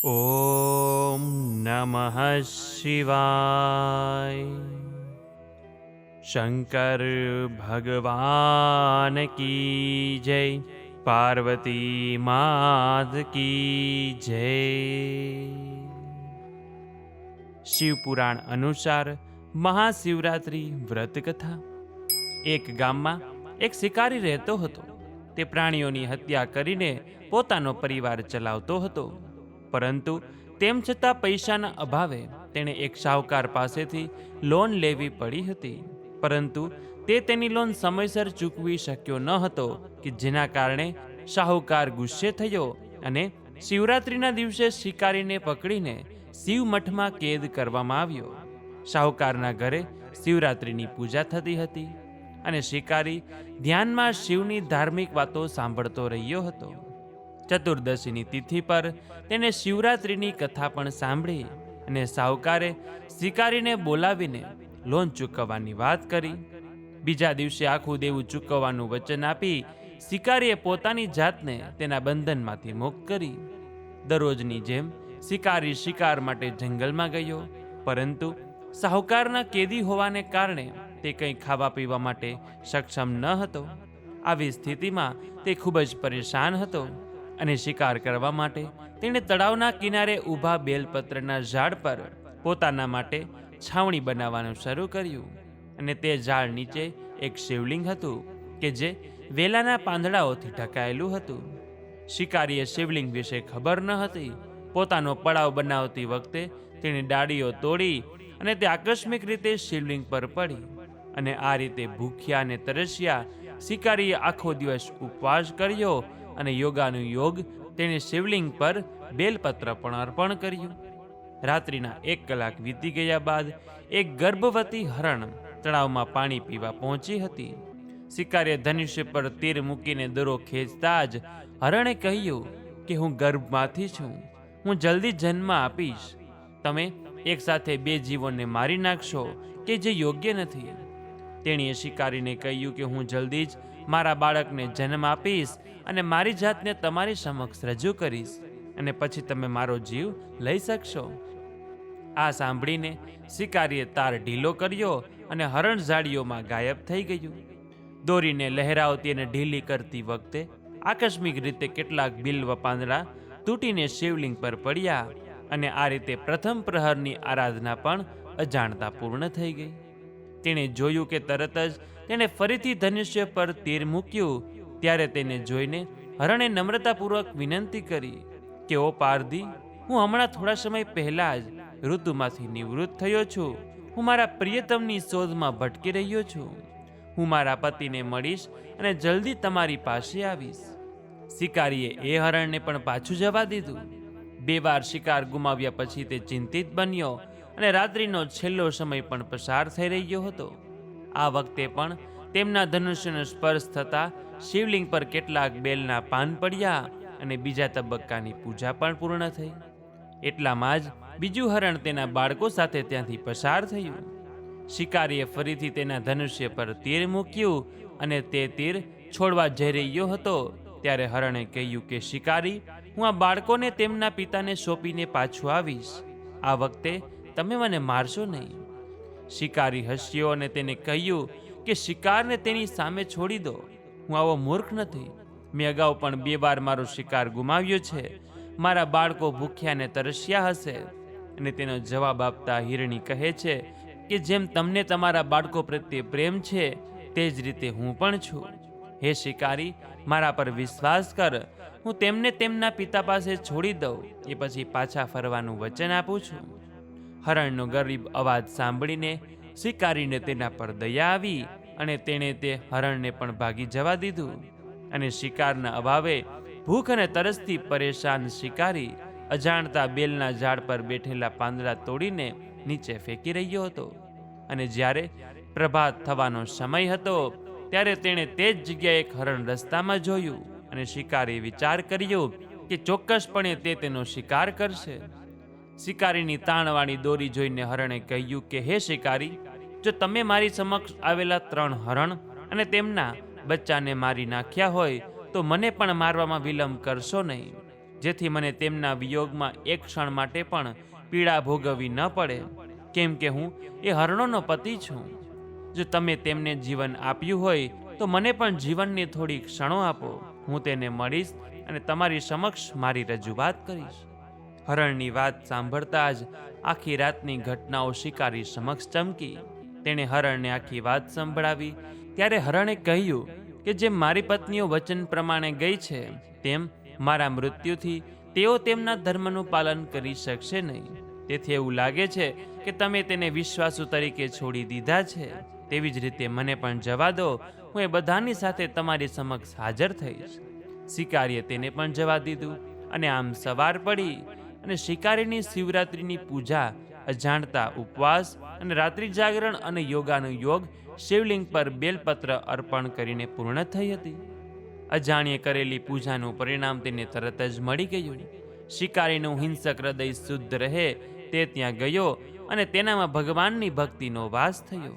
ॐ नमः शिवाय शङ्कर भगवान की जय पार्वती मात કી જય શિવપુરાણ અનુસાર મહાશિવરાત્રિ વ્રત કથા એક ગામમાં એક શિકારી રહેતો હતો તે પ્રાણીઓની હત્યા કરીને પોતાનો પરિવાર ચલાવતો હતો પરંતુ તેમ છતાં પૈસાના અભાવે તેણે એક શાહુકાર પાસેથી લોન લેવી પડી હતી. પરંતુ તે તેની લોન સમયસર ચૂકવી શક્યો ન હતો કે જેના કારણે શાહુકાર ગુસ્સે થયો અને શિવરાત્રિના દિવસે શિકારીને પકડીને શિવ મઠમાં કેદ કરવામાં આવ્યો. શાહુકારના ઘરે શિવરાત્રિની પૂજા થતી હતી અને શિકારી ધ્યાનમાં શિવની ધાર્મિક વાતો સાંભળતો રહ્યો હતો. ચતુર્દશીની તિથિ પર તેને શિવરાત્રિની કથા પણ સાંભળી અને સાહુકારે શિકારીને બોલાવીને લોન ચૂકવવાની વાત કરી. બીજા દિવસે આખું દેવું ચૂકવવાનું વચન આપી શિકારીએ પોતાની જાતને તેના બંધનમાંથી મુક્ત કરી. દરરોજની જેમ શિકારી શિકાર માટે જંગલમાં ગયો, પરંતુ સાહુકારના કેદી હોવાને કારણે તે કંઈ ખાવા પીવા માટે સક્ષમ ન હતો. આવી સ્થિતિમાં તે ખૂબ જ પરેશાન હતો. અને શિકાર કરવા માટે તેણે તળાવના કિનારે ઊભા બેલપત્રના ઝાડ પર પોતાના માટે છાવણી બનાવવાનું શરૂ કર્યું. અને તે ઝાડ નીચે એક શિવલિંગ હતું કે જે વેલાના પાંદડાઓથી ઢકાયેલું હતું. શિકારીએ શિવલિંગ વિશે ખબર ન હતી. પોતાનો પડાવ બનાવતી વખતે તેની ડાળીઓ તોડી અને તે આકસ્મિક રીતે શિવલિંગ પર પડી. અને આ રીતે ભૂખ્યા અને તરસ્યા શિકારીએ આખો દિવસ ઉપવાસ કર્યો અને યોગાનું યોગ તેણે શિવલિંગ પર બેલપત્ર પણ અર્પણ કર્યું. રાત્રિના એક કલાક વીતી ગયા બાદ એક ગર્ભવતી હરણ તળાવમાં પાણી પીવા પહોંચી હતી. શિકારીએ ધનુષ્ય પર તીર મૂકીને દરો ખેંચતા જ હરણે કહ્યું કે હું ગર્ભમાંથી છું. હું જલ્દી જન્મ આપીશ. તમે એક સાથે બે જીવોને મારી નાખશો કે જે યોગ્ય નથી. તેણીએ શિકારીને કહ્યું કે હું જલ્દી જ મારા બાળકને જન્મ આપીશ અને મારી જાતને તમારી સમક્ષ રજૂ કરીશ અને પછી તમે મારો જીવ લઈ શકશો. આ સાંભળીને શિકારીએ તાર ઢીલો કર્યો અને હરણ ઝાડીઓમાં ગાયબ થઈ ગયું. દોરીને લહેરાવતી અને ઢીલી કરતી વખતે આકસ્મિક રીતે કેટલાક બિલ્વ પાંદડા તૂટીને શિવલિંગ પર પડ્યા અને આ રીતે પ્રથમ પ્રહરની આરાધના પણ અજાણતા પૂર્ણ થઈ ગઈ. તેણે જોયું કે તરત જ તેણે ફરીથી ધનુષ્ય પર તીર મૂક્યું. ત્યારે તેને જોઈને હરણે નમ્રતાપૂર્વક વિનંતી કરી કે, ઓ પારધી, હું હમણાં થોડા સમય પહેલા જ ઋતુમાંથી નિવૃત્ત થયો છું. હું મારા પ્રિયતમની શોધમાં ભટકી રહ્યો છું. હું મારા પતિને મળીશ અને જલ્દી તમારી પાસે આવીશ. શિકારીએ એ હરણને પણ પાછું જવા દીધું. બે વાર શિકાર ગુમાવ્યા પછી તે ચિંતિત બન્યો અને રાત્રિનો છેલ્લો સમય પણ પસાર થઈ રહ્યો હતો. આ વખતે પણ તેમના ધનુષ્યનો સ્પર્શ થતા શિવલિંગ પર કેટલાક બેલના પાન પડ્યા અને બીજા તબક્કાની પૂજા પણ પૂર્ણ થઈ. એટલામાં જ બીજું હરણ તેના બાળકો સાથે ત્યાંથી પસાર થયું. શિકારીએ ફરીથી તેના ધનુષ્ય પર તીર મૂક્યું અને તે તીર છોડવા જઈ રહ્યો હતો, ત્યારે હરણે કહ્યું કે, શિકારી, હું આ બાળકોને તેમના પિતાને સોંપીને પાછું આવીશ. આ વખતે તમે મને મારશો નહીં. શિકારી હસ્યો અને તેને કહ્યું કે, શિકારને તેની સામે છોડી દો. હું આવો મૂર્ખ નથી. મેં અગાઉ પણ બે વાર મારો શિકાર ગુમાવ્યો છે. મારા બાળકો ભૂખ્યાને તરસ્યા હશે. અને તેનો જવાબ આપતા હિરણી કહે છે કે, જેમ તમને તમારા બાળકો પ્રત્યે પ્રેમ છે, તે જ રીતે હું પણ છું. હે શિકારી, મારા પર વિશ્વાસ કર. હું તેમને તેમના પિતા પાસે છોડી દઉં. એ પછી પાછા ફરવાનું વચન આપું છું. હરણનો ગરીબ અવાજ સાંભળીને શિકારીને તેના પર દયા આવી અને તેણે તે હરણને પણ ભાગી જવા દીધું. અને શિકારના અભાવે ભૂખ અને તરસથી પરેશાન શિકારી અજાણતા બેલના ઝાડ પર બેઠેલા પાંદડા તોડીને નીચે ફેંકી રહ્યો હતો. અને જ્યારે પ્રભાત થવાનો સમય હતો, ત્યારે તેણે તે જ જગ્યાએ એક હરણ રસ્તામાં જોયું અને શિકારી વિચાર કર્યો કે ચોક્કસપણે તે તેનો શિકાર કરશે. શિકારીની તાણવાળી દોરી જોઈને હરણે કહ્યું કે, હે શિકારી, જો તમે મારી સમક્ષ આવેલા ત્રણ હરણ અને તેમના બચ્ચાને મારી નાખ્યા હોય, તો મને પણ મારવામાં વિલંબ કરશો નહીં, જેથી મને તેમના વિયોગમાં એક ક્ષણ માટે પણ પીડા ભોગવવી ન પડે. કેમ કે હું એ હરણોનો પતિ છું. જો તમે તેમને જીવન આપ્યું હોય, તો મને પણ જીવનની થોડી ક્ષણો આપો. હું તેને મળીશ અને તમારી સમક્ષ મારી રજૂઆત કરીશ. હરણની વાત સાંભળતા જ આખી રાતની ઘટનાઓ શિકારી સમક્ષ ચમકી. તેણે હરણને આખી વાત સંભળાવી. ત્યારે હરણે કહ્યું કે જેમ મારી પત્નીઓ વચન પ્રમાણે ગઈ છે, તેમ મારા મૃત્યુથી તેઓ તેમના ધર્મનું પાલન કરી શકશે નહીં. તેથી એવું લાગે છે કે તમે તેને વિશ્વાસુ તરીકે છોડી દીધા છે. તેવી જ રીતે મને પણ જવા દો, હું એ બધાની સાથે તમારી સમક્ષ હાજર થઈશ. શિકારીએ તેને પણ જવા દીધું અને આમ સવાર પડી. અને શિકારીની શિવરાત્રિની પૂજા, અજાણતા ઉપવાસ અને રાત્રિ જાગરણ અને યોગાનો યોગ શિવલિંગ પર બેલપત્ર અર્પણ કરીને પૂર્ણ થઈ હતી. અજાણીએ કરેલી પૂજાનું પરિણામ તેને તરત જ મળી ગયું. શિકારીનું હિંસક હૃદય શુદ્ધ રહે તે ત્યાં ગયો અને તેનામાં ભગવાનની ભક્તિનો વાસ થયો.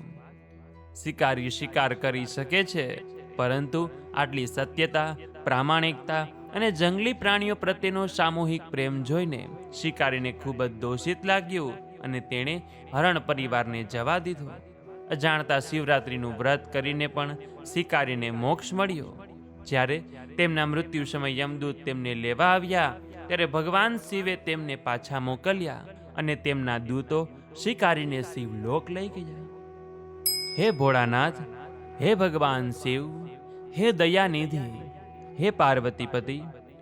શિકારી શિકાર કરી શકે છે, પરંતુ આટલી સત્યતા, પ્રામાણિકતા અને જંગલી પ્રાણીઓ પ્રત્યેનો સામૂહિક પ્રેમ જોઈને શિકારીને ખૂબ જ દોષિત લાગ્યું અને તેણે હરણ પરિવારને જવા દીધો. અજાણતા શિવરાત્રિનું વ્રત કરીને પણ શિકારીને મોક્ષ મળ્યો. જ્યારે તેમના મૃત્યુ સમય યમદૂત તેમને લેવા આવ્યા, ત્યારે ભગવાન શિવે તેમને પાછા મોકલ્યા અને તેમના દૂતો શિકારીને શિવલોક લઈ ગયા. હે ભોળાનાથ, હે ભગવાન શિવ, હે દયાનિધિ હે પાર્વતીપતિ,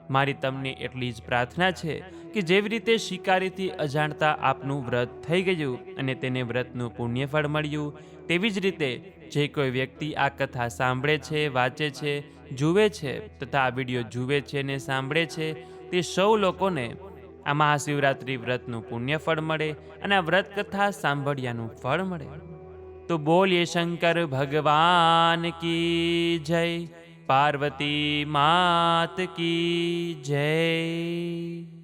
મારી તમને એટલી જ પ્રાર્થના છે કે જેવી રીતે શિકારીથી અજાણતા આપનું વ્રત થઈ ગયું અને તેને વ્રતનું પુણ્યફળ મળ્યું, તેવી જ રીતે જે કોઈ વ્યક્તિ આ કથા સાંભળે છે, વાંચે છે, જુએ છે તથા આ વીડિયો જુએ છે ને સાંભળે છે, તે સૌ લોકોને આ મહાશિવરાત્રિ વ્રતનું પુણ્યફળ મળે અને આ વ્રત કથા સાંભળ્યાનું ફળ મળે. તો બોલીએ શંકર ભગવાન કી જય. પાર્વતી માત કી જય.